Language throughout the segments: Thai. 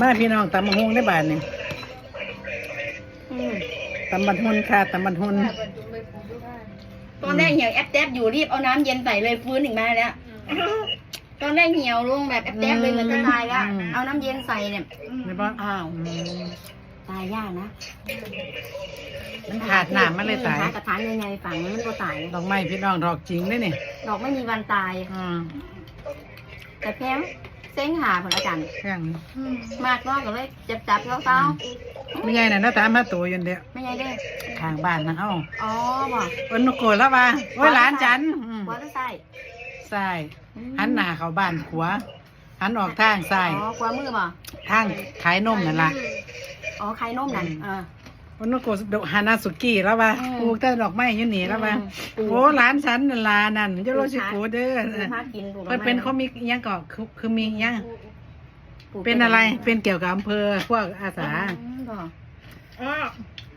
มาพี่น้องตำบักฮุงได้บาทนี่อืมตำบักฮุนค่ะตำบักฮุนตอนแรกเหี่ยวแอบแทบอยู่รีบเอาน้ำเย็นใส่เลยฟื้นอีกมาแล้ว ตอนแรกเหี่ยวลงแบบแอบแทบเลยเหมือนจะตายแล้วเอาน้ำเย็นใส่เนี่ยไม่ปะอ้าวอืมตายยากนะ มันขาดน้ำมันเลยตายหากระถางยังไงฝังมันก็ตายดอกไม้พี่น้องดอกจริงเลยนี่ดอกไม่มีวันตายอืมแต่แพง เซ้งหาผลอาจารย์แค่นี้มากก็เลยจับจับๆเต้าไม่ใหญ่น่ะหน้าตามาตัวอยันเดียวๆไม่ใช่เด้อทางบ้านนะเอ้าอ๋อบอกวันนกโกรธแล้วว่าโอ้ยหลานฉันอืมว่าจะใส่ใช่หันหน้าเข้าบ้านขวาหันออกทางซ้ายอ๋อขวามือบ่ทางขายนมนั่นล่ะ อ๋อไข่นมนั่นอ่า วันนกโกรธฮานาสุกี้แล้วว่าอืมปลูกแต่ดอกไม้อยู่นี่แล้วว่าอืม โอ้หลานฉันนั่นล่ะนั่นเจะโรชิโกเด้อปลูกผักกินปลูกเพิ่นเป็นเขามีอิหยังก็คือคือมีอิหยังเป็นอะไรเป็นเกี่ยวกับอำเภอพวกอาสา อ๋อ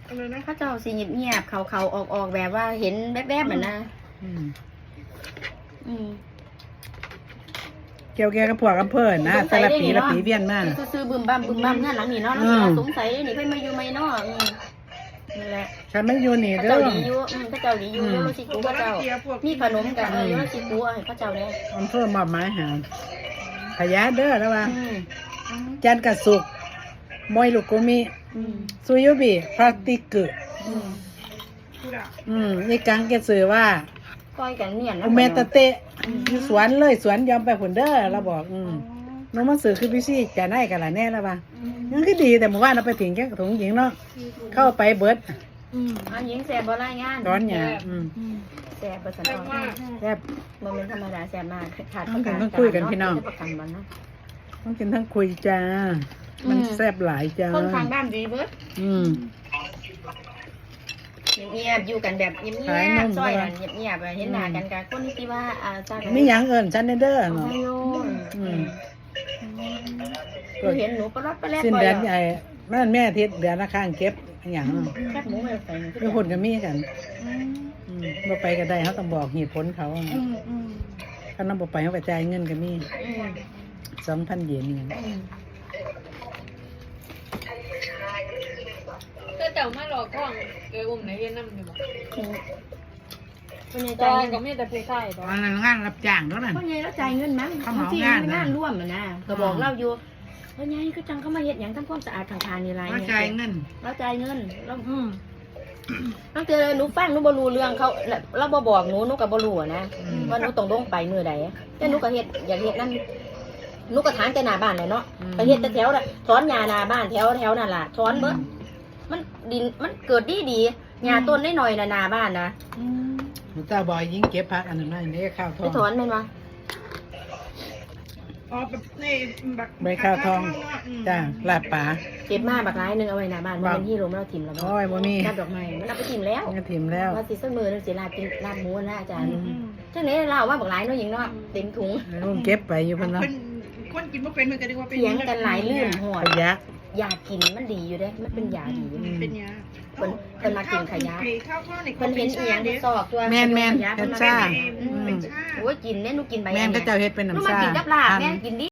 อะไรนะเขาเจ้าสิเงียบๆเขาเขาๆออกออกๆแบบว่าเห็นแวบๆเหมือนนะ อืมอืม เกี่ยวกับพวกอำเภอนะแต่ละปีละปีเวียนมาซื้อๆบึมบัมบึมบัมเนี่ยหลังนี่เนาะแล้วอืสิมว่าสงสัยนี่เพิ่นมาอยู่ไหมเนาะอืมนี่แหละฉันไม่อยู่นี่เขาเด้เจ้าอดีอยู่อืมเขาเจ้าดีอยู่อืม โยโรชิกุเขาเจ้า มีขนมกันเออโยโรชิกุให้เขาเจ้าเนี่ยอำเภอมอบหมายหาขยะเด้อแล้วว่าอืมจันทร์กับสุกร์มอยลูกกุมิอืมซุยุบิพลาสติกกึอืมอืมนี่กังแกสื่อว่า ก้อยกันเนี่ยนะอุเมตะเตะอยู่สวนเลยสวนยอมไปผลเด้อเราบอก อืมน้องมาสื่อคือพี่ซี่จะได้กันละแน่แล้วว่าอืมยังคือดีแต่เมื่อวานเราไปถึงแค่ถุงหญิงเนาะเข้าไปเบิดอืมอันหญิงแสบบ่รายงานร้อนหยาอืมอืมแสบบ่สันตอนแซ่บบ่เป็นธรรมดาแสบมากขาดต้องกันต้องคุยกันพี่น้องประกันบ่เนาะต้องกินทั้งคุยจ้ามันอืมแซ่บหลายจ้าคนข้างบ้านดีเบิดอืม เงียบๆอยู่กันแบบเงียขายนบมๆซอยกันด้วยเงียบๆอะเห็นหน้ากันกับคนที่ว่าอ่าจ้ามีหยังเอิญฉันเด้อเอาเนาะให้โยนอืมคือเห็นหนูปลาดปลาแรดสิ้นบ่อยเดือนอะใหญ่นั่นแม่อาทิตย์เดือนละข้างเก็บอหย่างแคบหมูไม่ใส่หนูคือคนก็มีกันอืมบ่ไปก็ได้เขาต้องบอกเหตุผลเขาอืมอืมถ้าน้ำบ่ไปเขาก็จ่ายเงินก็มีอืมสองพันเยนนี่อืม เจ้ามาหลอกกล้องเอออุ้มในเฮ็ดน้ำอยู่บ่คนใหญ่ตจ่าอยนเงิก็นมีแต่ผู้ชายตอนอันนั้นงานรับจ้างเท่านั้น คนใหญ่แล้วจ่ายเงินมั้งเขาเหมาบางทีงานนะ งานร่วมอะนะก็บอกเราอยู่คนใหญ่ก็จังเขามาเฮ็ดหยังทำความสะอาดทางทางนี่ไรเขาเนี่ยจ่ายเงินเราจ่ายเงินเราอืมตั้งแต่หนูฟังหนูบ่รู้เรื่องเขาเราบ่บอกหนูหนูก็บ่รู้อะนะ อืมว่าหนูต้องลงไปมือใดแต่หนูก็เฮ็ดอยากเฮ็ดนั่นหนูก็ถางแต่หน้าบ้านเลยเนาะไปเฮ็ดแต่แถวน่ะถอนหญ้าหน้าบ้านแถวแถวนั่นล่ะถอนเบิด มันดินมันเกิดดีดีๆหญ้าต้นน้อยๆน่ะหน้าบ้านนะหนูตาบอยยิงเก็บพักอันนั้นนั่นนี่ข้าวทไปองถอนแม่นบ่อ๋อแบบในบักใบข้าวทอง จ้าลาดป่า เก็บมาบักหลายหนึงเอาไว้หน้าบ้านมันเป็นที่ลมเราถิ่มแล้วโอ้ยบ่มีลาดดอกไม้มันเอาไปถิ่มแล้วมันก็ถิ่มแล้ว ว่าสิสักมือนึงสิลาดกินลาดหมูนะอาจารย์อืม จังได๋เล่าว่าบักหลายเนาะหญิงเนาะเต็มถุง รุ่นเก็บไปอยู่เพิ่นเนาะคนคนกินบ่เป็นมันก็เรียกว่าเป็นเถียงกันหลายเรื่องหอขดยะ ยากินมันดีอยู่เด้ มันเป็นยาดีอืม เป็นยาเพิ่นเพิ่นมากินขยะข้าวข้าวในเพิ่นเห็นอีหยังที่ซอกตัวแม่นแม่น ขยะเป็เพิ่นนมาซ่าอืมเป็นชาโอ้ยกินเนี่ยหนูกินใบแม่นก็เจ้าเฮ็ดเป็นหนูน้ำมาชากินกับลาบหั่นแม่กินดี